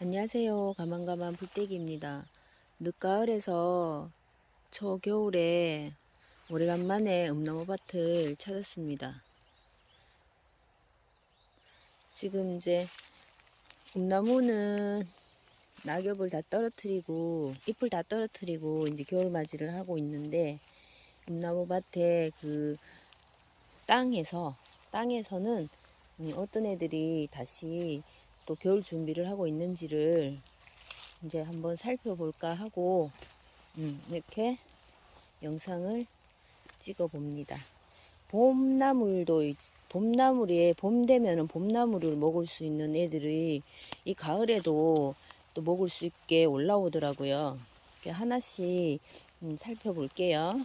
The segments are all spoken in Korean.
안녕하세요. 가만가만 불떼기입니다. 늦가을에서 초겨울에 오래간만에 음나무밭을 찾았습니다. 지금 이제 음나무는 낙엽을 다 떨어뜨리고 잎을 다 떨어뜨리고 이제 겨울맞이를 하고 있는데 음나무밭에 그 땅에서 땅에서는 음, 어떤 애들이 다시 또 겨울 준비를 하고 있는지를 이제 한번 살펴볼까 하고 음, 이렇게 영상을 찍어 봅니다. 봄나물도 있- 봄나물에 봄 되면은 봄나물을 먹을 수 있는 애들이 이 가을에도 또 먹을 수 있게 올라오더라고요. 이렇게 하나씩 음, 살펴볼게요.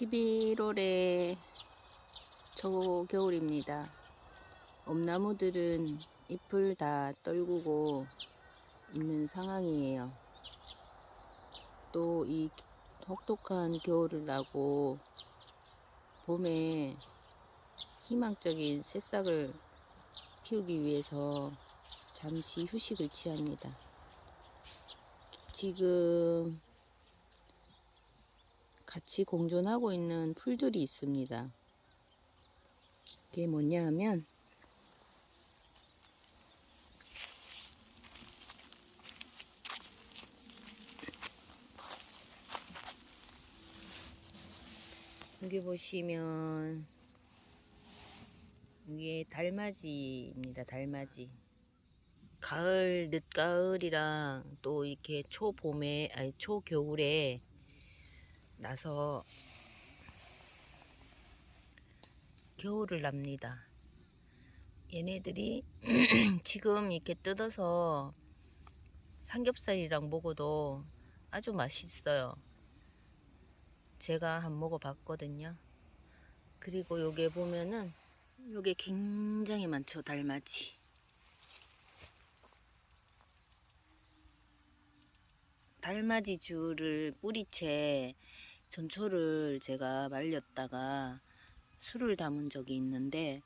(11월에) 초겨울입니다. 엄나무들은 잎을 다 떨구고 있는 상황이에요. 또 이 혹독한 겨울을 나고 봄에 희망적인 새싹을 피우기 위해서 잠시 휴식을 취합니다. 지금 같이 공존하고 있는 풀들이 있습니다. 그게 뭐냐 하면 여기 보시면 이게 달맞이입니다. 달맞이. 가을 늦가을이랑 또 이렇게 초봄에 아니 초겨울에 나서 겨울을 납니다. 얘네들이 지금 이렇게 뜯어서 삼겹살이랑 먹어도 아주 맛있어요. 제가 한 먹어봤거든요. 그리고 요게 보면은 요게 굉장히 많죠. 달맞이. 달맞이 줄을 뿌리채 전초를 제가 말렸다가 술을 담은 적이 있는데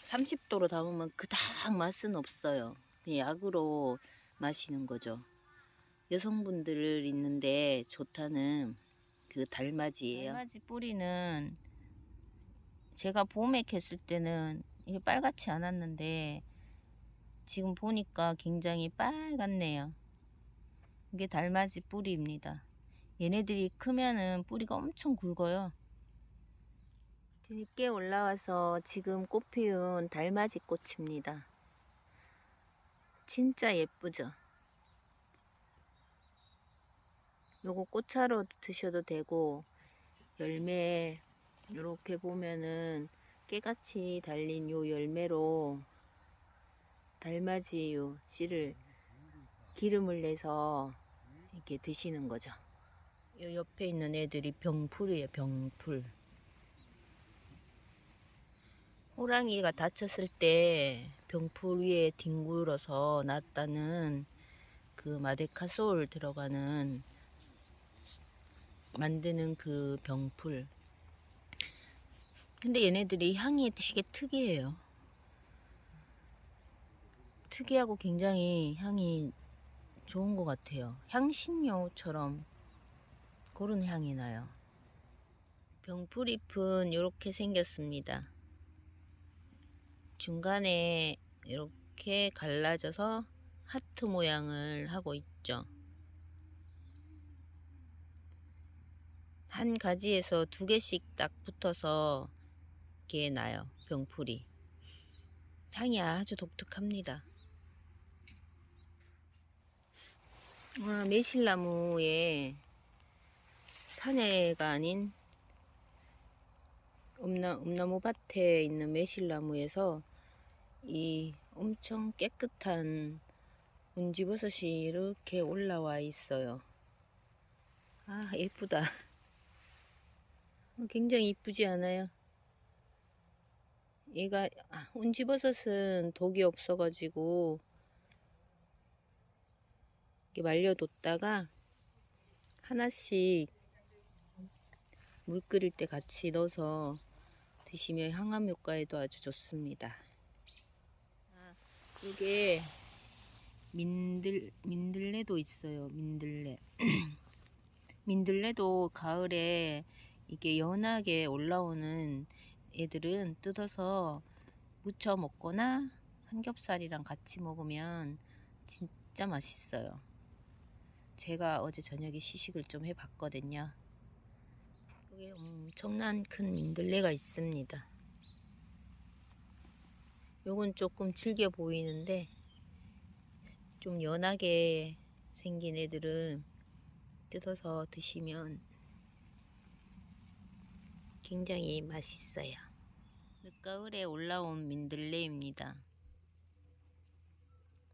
30도로 담으면 그닥 맛은 없어요. 약으로 마시는 거죠. 여성분들 있는데 좋다는 그 달맞이예요. 달맞이 뿌리는 제가 봄에 캤을 때는 이게 빨갛지 않았는데 지금 보니까 굉장히 빨갛네요. 이게 달맞이 뿌리입니다. 얘네들이 크면은 뿌리가 엄청 굵어요. 뒤늦게 올라와서 지금 꽃 피운 달맞이 꽃입니다. 진짜 예쁘죠? 요거 꽃차로 드셔도 되고 열매 이렇게 보면은 깨같이 달린 요 열매로 달맞이 요 씨를 기름을 내서 이렇게 드시는 거죠. 요 옆에 있는 애들이 병풀이에요, 병풀. 호랑이가 다쳤을 때 병풀 위에 뒹굴어서 났다는 그 마데카솔 들어가는 만드는 그 병풀. 근데 얘네들이 향이 되게 특이해요. 특이하고 굉장히 향이 좋은 것 같아요. 향신료처럼 그런 향이 나요. 병풀잎은 이렇게 생겼습니다. 중간에 이렇게 갈라져서 하트 모양을 하고 있죠. 한 가지에서 두 개씩 딱 붙어서 이렇게 나요. 병풀이. 향이 아주 독특합니다. 와, 매실나무에 산에가 아닌 음나, 음나무 밭에 있는 매실나무에서 이 엄청 깨끗한 운지버섯이 이렇게 올라와 있어요. 아, 예쁘다. 어, 굉장히 이쁘지 않아요? 얘가 아, 운지버섯은 독이 없어가지고 이렇게 말려뒀다가 하나씩 물 끓일 때 같이 넣어서 드시면 항암 효과에도 아주 좋습니다. 아, 이게 민들 민들레도 있어요. 민들레. 민들레도 가을에 이게 연하게 올라오는 애들은 뜯어서 무쳐 먹거나 삼겹살이랑 같이 먹으면 진짜 맛있어요. 제가 어제 저녁에 시식을 좀 해봤거든요. 여기 엄청난 큰 민들레가 있습니다. 요건 조금 질겨 보이는데 좀 연하게 생긴 애들은 뜯어서 드시면 굉장히 맛있어요. 늦가을에 올라온 민들레입니다.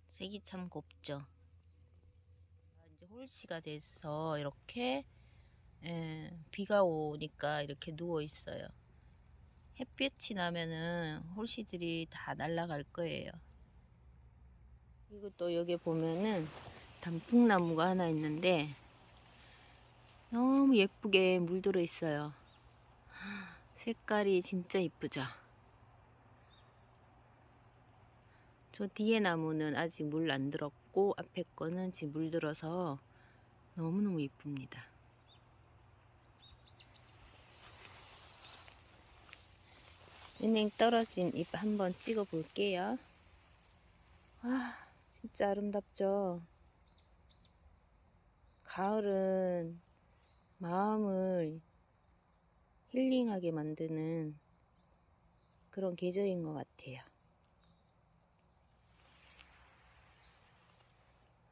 색이 참 곱죠. 이제 홀씨가 돼서 이렇게 예, 비가 오니까 이렇게 누워 있어요. 햇볕이 나면은 홀씨들이 다 날아갈 거예요. 그리고 또 여기 보면은 단풍나무가 하나 있는데 너무 예쁘게 물들어 있어요. 색깔이 진짜 이쁘죠? 저 뒤에 나무는 아직 물 안 들었고 앞에 거는 지금 물 들어서 너무너무 이쁩니다. 은행 떨어진 잎 한번 찍어 볼게요. 아, 진짜 아름답죠? 가을은 마음을 힐링하게 만드는 그런 계절인 것 같아요.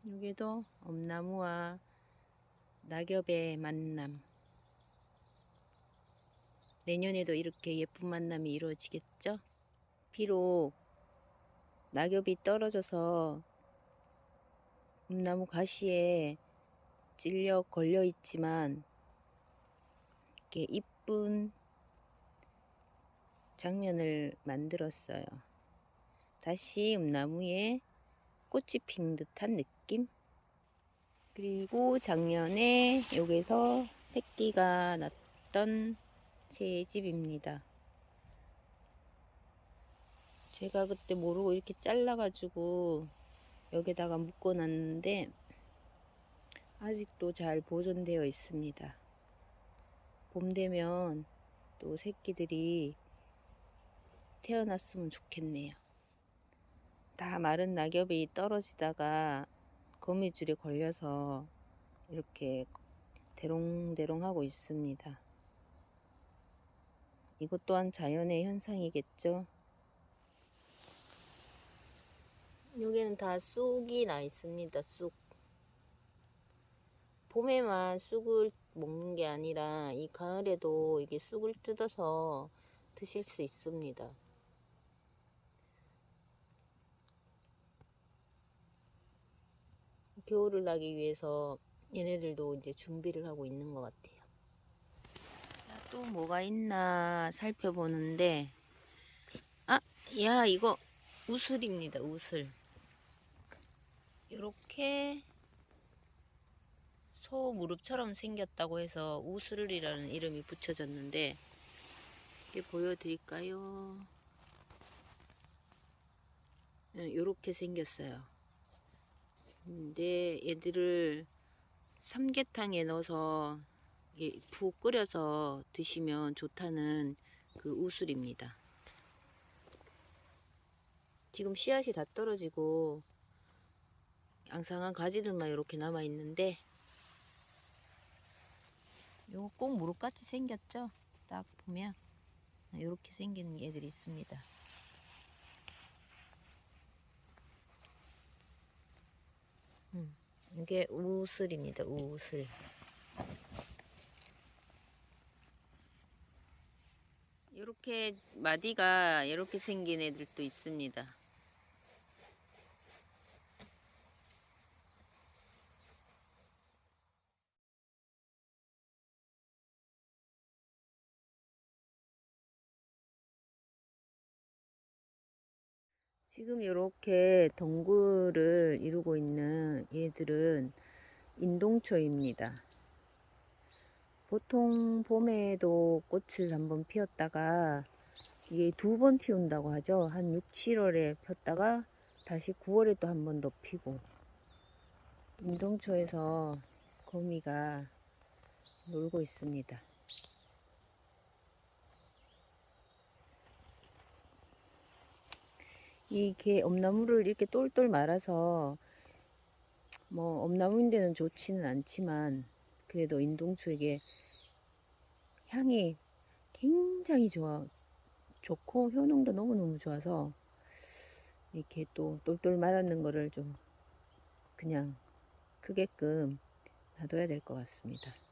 여기도 엄나무와 낙엽의 만남. 내년에도 이렇게 예쁜 만남이 이루어지겠죠? 비록 낙엽이 떨어져서 엄나무 가시에 찔려 걸려 있지만 이렇게 이쁜 장면을 만들었어요. 다시 음나무에 꽃이 핀 듯한 느낌? 그리고 작년에 여기서 새끼가 났던 제 집입니다. 제가 그때 모르고 이렇게 잘라가지고 여기다가 묶어놨는데 아직도 잘 보존되어 있습니다. 봄 되면 또 새끼들이 태어났으면 좋겠네요. 다 마른 낙엽이 떨어지다가 거미줄에 걸려서 이렇게 대롱대롱 하고 있습니다. 이것 또한 자연의 현상이겠죠. 여기는 다 쑥이 나 있습니다. 쑥. 봄에만 쑥을 먹는 게 아니라 이 가을에도 이게 쑥을 뜯어서 드실 수 있습니다. 겨울을 나기 위해서 얘네들도 이제 준비를 하고 있는 것 같아요. 자, 또 뭐가 있나 살펴보는데, 아, 야, 이거 우슬입니다, 우슬. 이렇게 소 무릎처럼 생겼다고 해서 우슬이라는 이름이 붙여졌는데, 이게 보여드릴까요? 이렇게 생겼어요. 근데 얘들을 삼계탕에 넣어서 푹 끓여서 드시면 좋다는 그 우슬입니다. 지금 씨앗이 다 떨어지고 양상한 가지들만 이렇게 남아 있는데 요거 꼭 무릎같이 생겼죠? 딱 보면 이렇게 생긴 애들이 있습니다. 음, 이게 우슬입니다. 우슬. 이렇게 마디가 이렇게 생긴 애들도 있습니다. 지금 이렇게 덩굴을 이루고 있는 얘 얘들은 인동초입니다. 보통 봄에도 꽃을 한번 피웠다가 이게 두 번 피운다고 하죠. 한 6, 7월에 폈다가 다시 9월에 또 한 번 더 피고 인동초에서 거미가 놀고 있습니다. 이게 엄나무를 이렇게 똘똘 말아서 뭐 엄나무인데는 좋지는 않지만 그래도 인동초에게 향이 굉장히 좋아 좋고 효능도 너무너무 좋아서 이렇게 또 똘똘 말았는 거를 좀 그냥 크게끔 놔둬야 될 것 같습니다.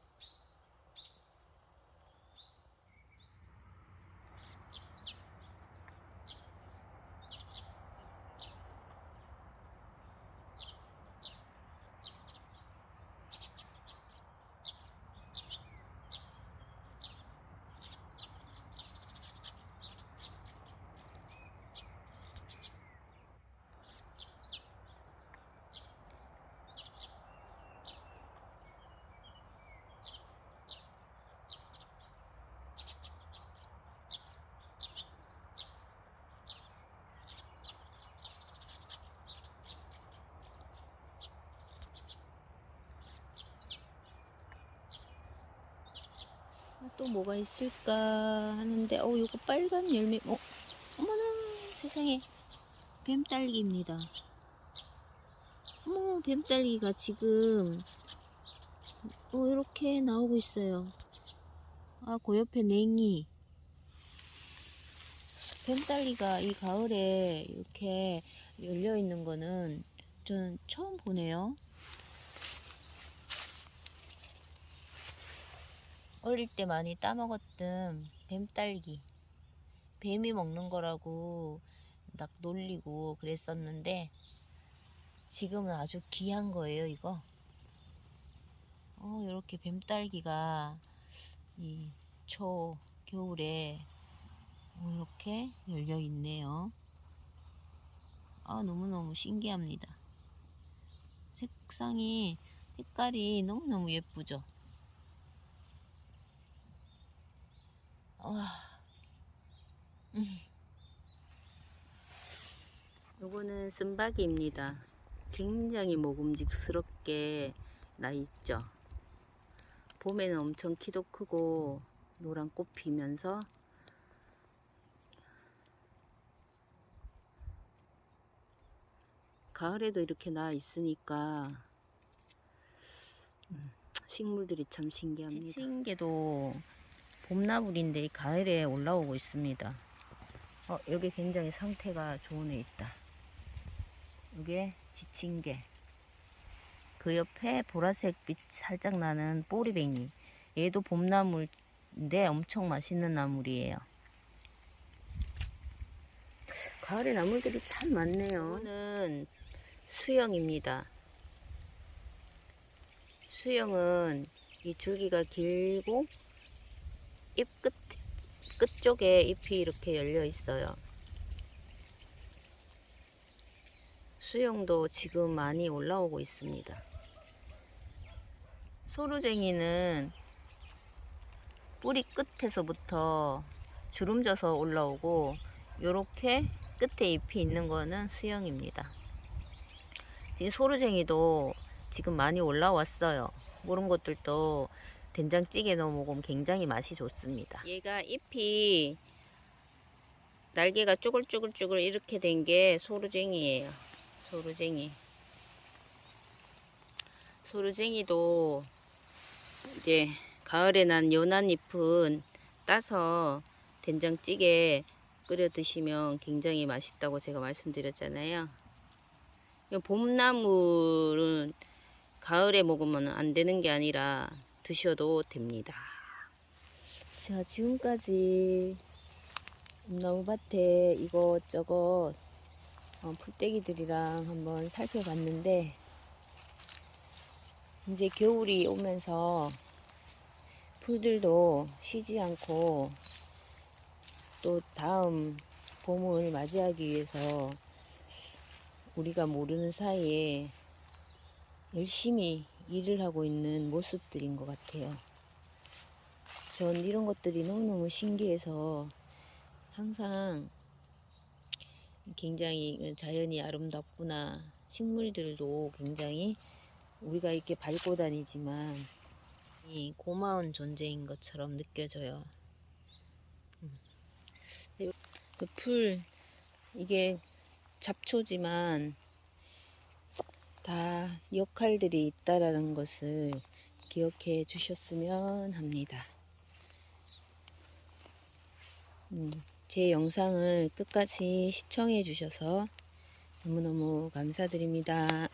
또 뭐가 있을까 하는데 어 이거 빨간 열매 어? 어머나 세상에. 뱀딸기입니다. 어머 뱀딸기가 지금 어 이렇게 나오고 있어요. 아그 옆에 냉이. 뱀딸기가 이 가을에 이렇게 열려 있는 거는 저는 처음 보네요 어릴 때 많이 따먹었던 뱀딸기. 뱀이 먹는 거라고 막 놀리고 그랬었는데 지금은 아주 귀한 거예요 이거. 어 이렇게 뱀딸기가 이 초 겨울에 이렇게 열려 있네요. 아 너무너무 신기합니다. 색상이 색깔이 너무너무 예쁘죠 와. 음. 요거는 쓴바기입니다. 굉장히 먹음직스럽게 나 있죠. 봄에는 엄청 키도 크고 노란 꽃 피면서 가을에도 이렇게 나 있으니까 음, 식물들이 참 신기합니다. 지친개도 봄나물인데 가을에 올라오고 있습니다. 어, 여기 굉장히 상태가 좋은 애 있다. 이게 지친개. 그 옆에 보라색 빛 살짝 나는 꼬리뱅이. 얘도 봄나물인데 엄청 맛있는 나물이에요. 가을에 나물들이 참 많네요. 이거는 수영입니다. 수영은 이 줄기가 길고 잎 끝, 끝쪽에 잎이 이렇게 열려 있어요. 수영도 지금 많이 올라오고 있습니다. 소루쟁이는 뿌리 끝에서부터 주름져서 올라오고 요렇게 끝에 잎이 있는 거는 수영입니다. 이 소루쟁이도 지금 많이 올라왔어요. 그런 것들도 된장찌개 넣어 먹으면 굉장히 맛이 좋습니다. 얘가 잎이 날개가 쪼글쪼글쪼글 이렇게 된 게 소루쟁이에요. 소루쟁이. 소루쟁이도 이제 가을에 난 연한 잎은 따서 된장찌개 끓여 드시면 굉장히 맛있다고 제가 말씀드렸잖아요. 봄나물은 가을에 먹으면 안 되는 게 아니라 드셔도 됩니다. 자, 지금까지 나무밭에 이것저것 어, 풀떼기들이랑 한번 살펴봤는데 이제 겨울이 오면서 풀들도 쉬지 않고 또 다음 봄을 맞이하기 위해서 우리가 모르는 사이에 열심히 일을 하고 있는 모습들인 것 같아요. 전 이런 것들이 너무너무 신기해서 항상 굉장히 자연이 아름답구나. 식물들도 굉장히 우리가 이렇게 밟고 다니지만 이 고마운 존재인 것처럼 느껴져요. 그 풀 이게 잡초지만 다 역할들이 있다라는 것을 기억해 주셨으면 합니다. 음, 제 영상을 끝까지 시청해 주셔서 너무너무 감사드립니다.